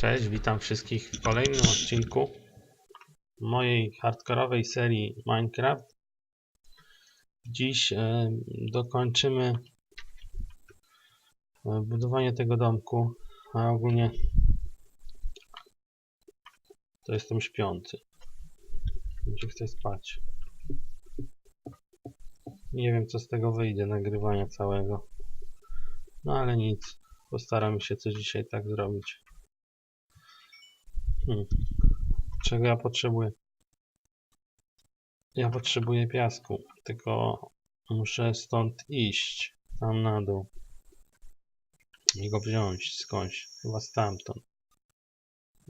Cześć, witam wszystkich w kolejnym odcinku mojej hardkorowej serii Minecraft. Dziś e, dokończymy e, budowanie tego domku, a ogólnie to jestem śpiący. Gdzie chcę spać. Nie wiem co z tego wyjdzie, nagrywania całego. No ale nic, postaram się coś dzisiaj tak zrobić. Hmm. Czego ja potrzebuję? Ja potrzebuję piasku, tylko muszę stąd iść, tam na dół. I go wziąć skądś, chyba stamtąd.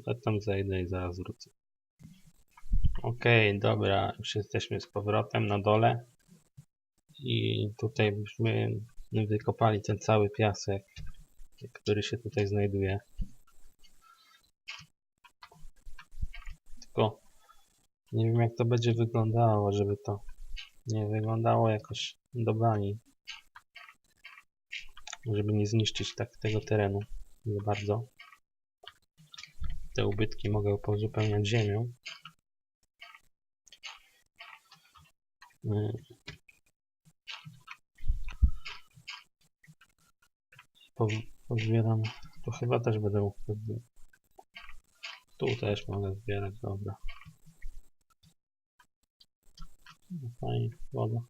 Ja tam zejdę i zaraz wrócę. Okej, dobra, już jesteśmy z powrotem na dole. I tutaj byśmy wykopali ten cały piasek, który się tutaj znajduje. Nie wiem jak to będzie wyglądało, żeby to nie wyglądało jakoś do bani. Żeby nie zniszczyć tak tego terenu za bardzo. Te ubytki mogę pozupełniać ziemią. Po- Pozbieram. To chyba też będę mógł. Tu też mogę zbierać, dobra. No Fajnie, woda.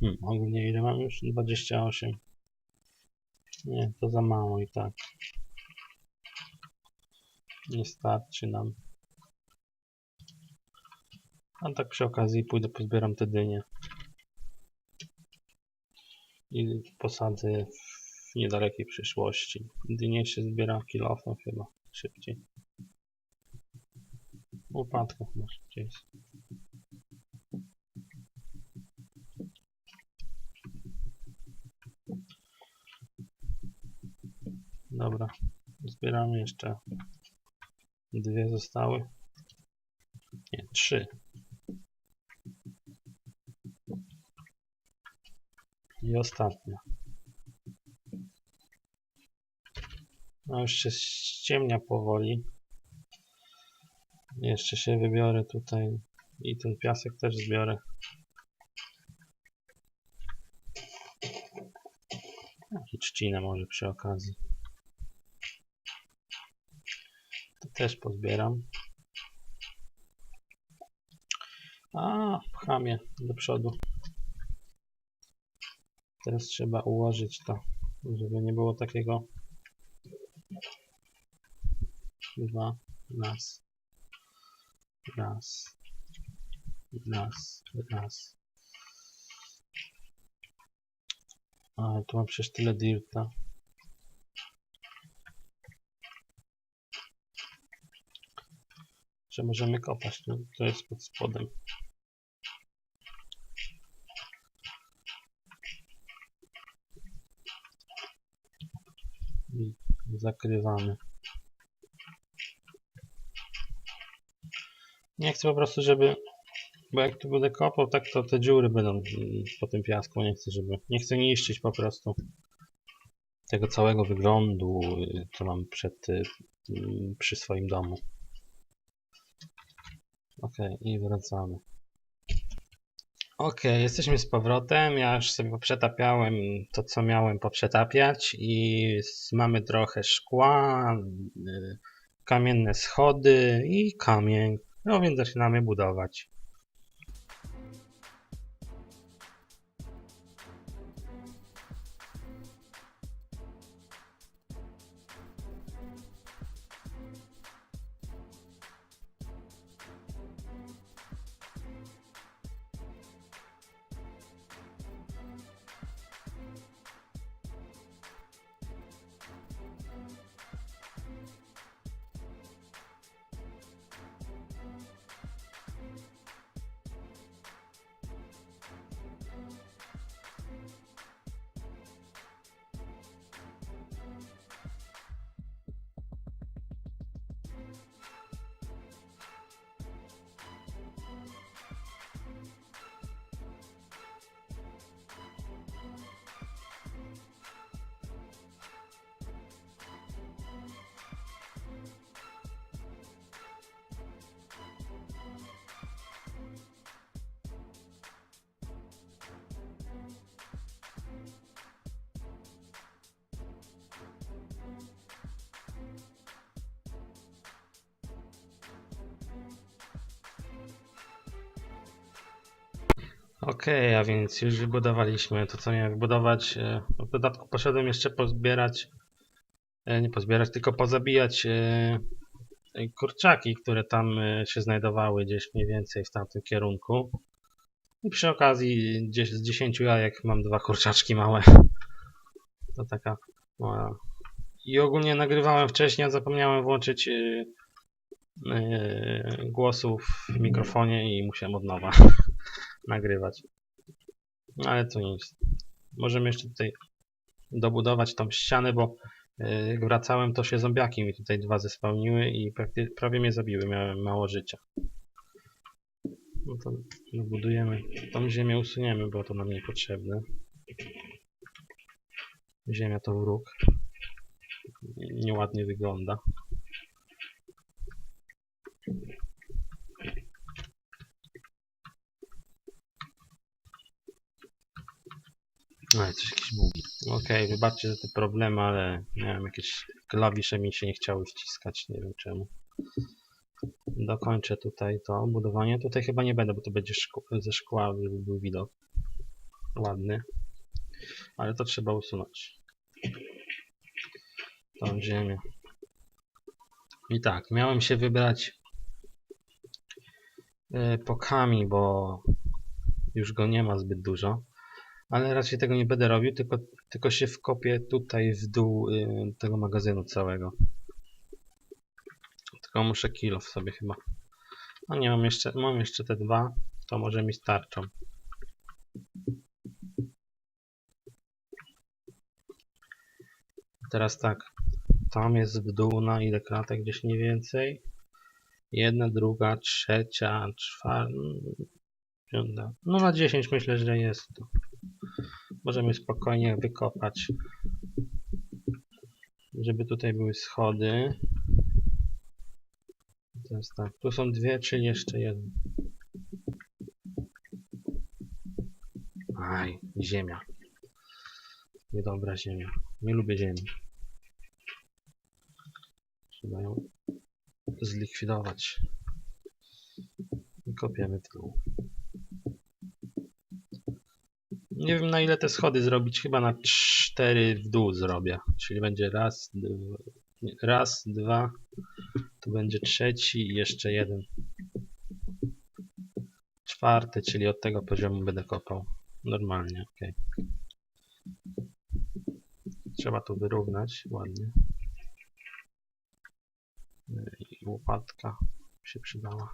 Hmm, ogólnie ile mam już? 28. Nie, to za mało i tak. Nie starczy nam. A tak przy okazji pójdę pozbieram te dynie i posadzę w niedalekiej przyszłości. Dynie się zbiera kilofem chyba szybciej. Upadku chyba szybciej jest. Dobra, zbieramy jeszcze. Dwie zostały. Nie, trzy. I ostatnia. No już się ściemnia powoli. Jeszcze się wybiorę tutaj i ten piasek też zbiorę. I trzcinę może przy okazji. To też pozbieram. A, pcham do przodu. Teraz trzeba ułożyć to, żeby nie było takiego dwa, raz, raz, raz, raz. A, tu mam przecież tyle dirta. Że możemy kopać, no, to jest pod spodem. I zakrywamy. Nie chcę po prostu, żeby. Bo jak tu będę kopał, tak to te dziury będą po tym piasku. Nie chcę, żeby. Nie chcę niszczyć po prostu tego całego wyglądu, co mam przed, mm, przy swoim domu. Ok, i wracamy. Ok, jesteśmy z powrotem. Ja już sobie poprzetapiałem to, co miałem poprzetapiać i mamy trochę szkła, y, kamienne schody i kamień. No więc zaczynamy budować. Okej, a więc już wybudowaliśmy to, co miałem wybudować. E, W dodatku poszedłem jeszcze pozbierać, e, nie pozbierać, tylko pozabijać e, kurczaki, które tam się znajdowały gdzieś mniej więcej w tamtym kierunku. I przy okazji gdzieś z 10 jajek mam dwa kurczaczki małe. To taka mała. I ogólnie nagrywałem wcześniej, a zapomniałem włączyć głosu w mikrofonie i musiałem od nowa nagrywać. Ale to nic. Możemy jeszcze tutaj dobudować tą ścianę, bo jak wracałem, to się zombiaki mi tutaj dwa zespełniły i prawie mnie zabiły. Miałem mało życia. No to dobudujemy. Tą ziemię usuniemy, bo to nam niepotrzebne. Ziemia to wróg. Nieładnie wygląda. No, coś jakieś bugi. Okej, wybaczcie za te problemy, ale miałem jakieś klawisze mi się nie chciały wciskać, nie wiem czemu. Dokończę tutaj to budowanie. Tutaj chyba nie będę, bo to będzie ze szkła, żeby był widok ładny. Ale to trzeba usunąć. Tą ziemię. I tak, miałem się wybrać e, po kami, bo już go nie ma zbyt dużo. Ale raczej tego nie będę robił, tylko, tylko się wkopię tutaj w dół y, tego magazynu całego. Tylko muszę kilo w sobie chyba. No nie, mam jeszcze, mam jeszcze te dwa, to może mi starczą. Teraz tak, tam jest w dół na ile kratek gdzieś mniej więcej? Jedna, druga, trzecia, czwarta, piąta. No na 10 myślę, że jest to. Możemy spokojnie wykopać, żeby tutaj były schody. Teraz tak, tu są dwie, czy jeszcze jeden? Aj, ziemia. Niedobra ziemia. Nie lubię ziemi. Trzeba ją zlikwidować. I kopiemy w Nie wiem na ile te schody zrobić, chyba na cztery w dół zrobię. Czyli będzie raz, dwa, raz, dwa, tu będzie trzeci i jeszcze jeden. Czwarty, czyli od tego poziomu będę kopał. Normalnie, ok. Trzeba tu wyrównać ładnie. I łopatka się przydała.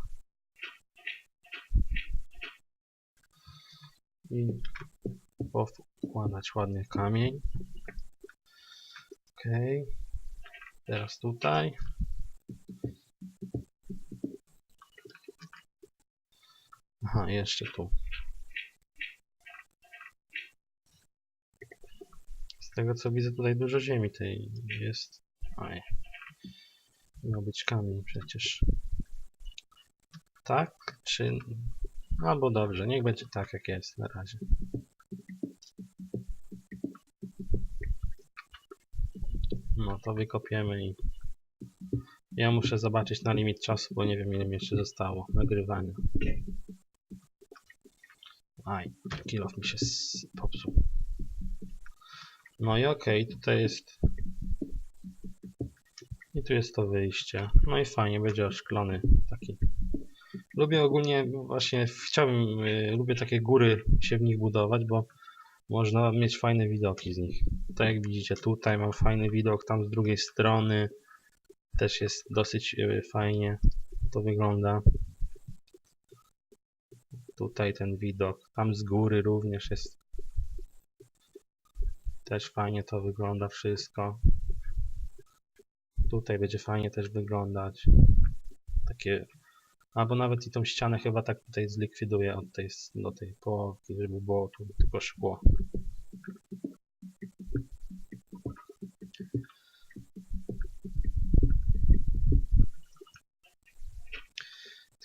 I powkładać ładnie kamień. Ok. Teraz tutaj. Aha, jeszcze tu. Z tego co widzę tutaj dużo ziemi tej jest. Aj. Miał być kamień przecież. Tak? Czy... Albo dobrze, niech będzie tak jak jest na razie. No to wykopiemy i ja muszę zobaczyć na limit czasu, bo nie wiem ile mi jeszcze zostało nagrywania. Aj, kilof mi się popsuł. No i okej, tutaj jest i tu jest to wyjście. No i fajnie, będzie oszklony taki. Lubię ogólnie, właśnie chciałbym, y, lubię takie góry się w nich budować, bo można mieć fajne widoki z nich. Tak jak widzicie, tutaj mam fajny widok, tam z drugiej strony też jest dosyć y, fajnie to wygląda. Tutaj ten widok, tam z góry również jest też fajnie to wygląda wszystko. Tutaj będzie fajnie też wyglądać. Takie, albo nawet i tą ścianę chyba tak tutaj zlikwiduję od tej, do tej połowki, żeby było tu tylko szkło.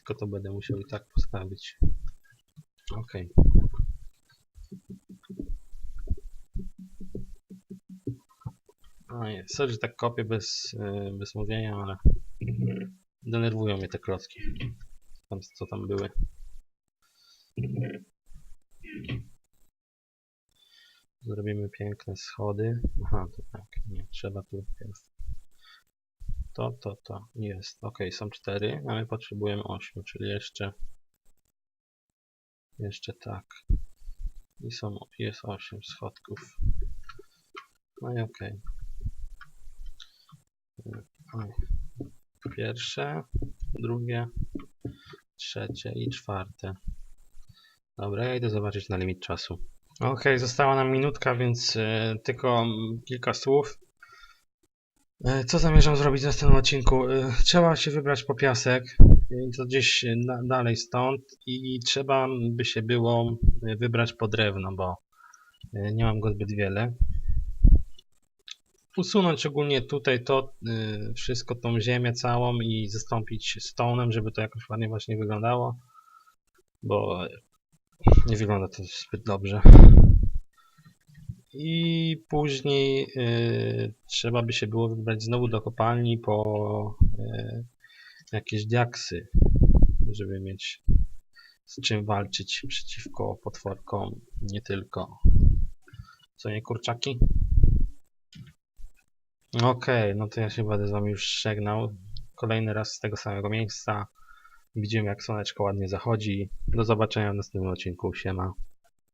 Tylko to będę musiał i tak postawić. Ok. No nie, sorry, że tak kopię bez, yy, bez mówienia, ale denerwują mnie te klocki. Tam, co tam były. Zrobimy piękne schody. Aha, to tak, nie, trzeba tu jest. To, to, to, jest. Ok, są cztery, a my potrzebujemy ośmiu, czyli jeszcze jeszcze tak. I są, jest osiem schodków. No i. Oj. Pierwsze, drugie, trzecie i czwarte. Dobra, ja idę zobaczyć na limit czasu. Ok, została nam minutka, więc e, tylko kilka słów. E, co zamierzam zrobić w następnym odcinku? E, trzeba się wybrać po piasek, e, to gdzieś na, dalej stąd i trzeba by się było wybrać po drewno, bo nie mam go zbyt wiele. Usunąć ogólnie tutaj to wszystko, tą ziemię całą i zastąpić stone'em, żeby to jakoś ładnie właśnie wyglądało, bo nie wygląda to zbyt dobrze. I później y, trzeba by się było wybrać znowu do kopalni po y, jakieś diaksy, żeby mieć z czym walczyć przeciwko potworkom, nie tylko. Co nie kurczaki? Okej, no to ja się będę z wami już żegnał. Kolejny raz z tego samego miejsca. Widzimy jak słoneczko ładnie zachodzi. Do zobaczenia w następnym odcinku. Siema.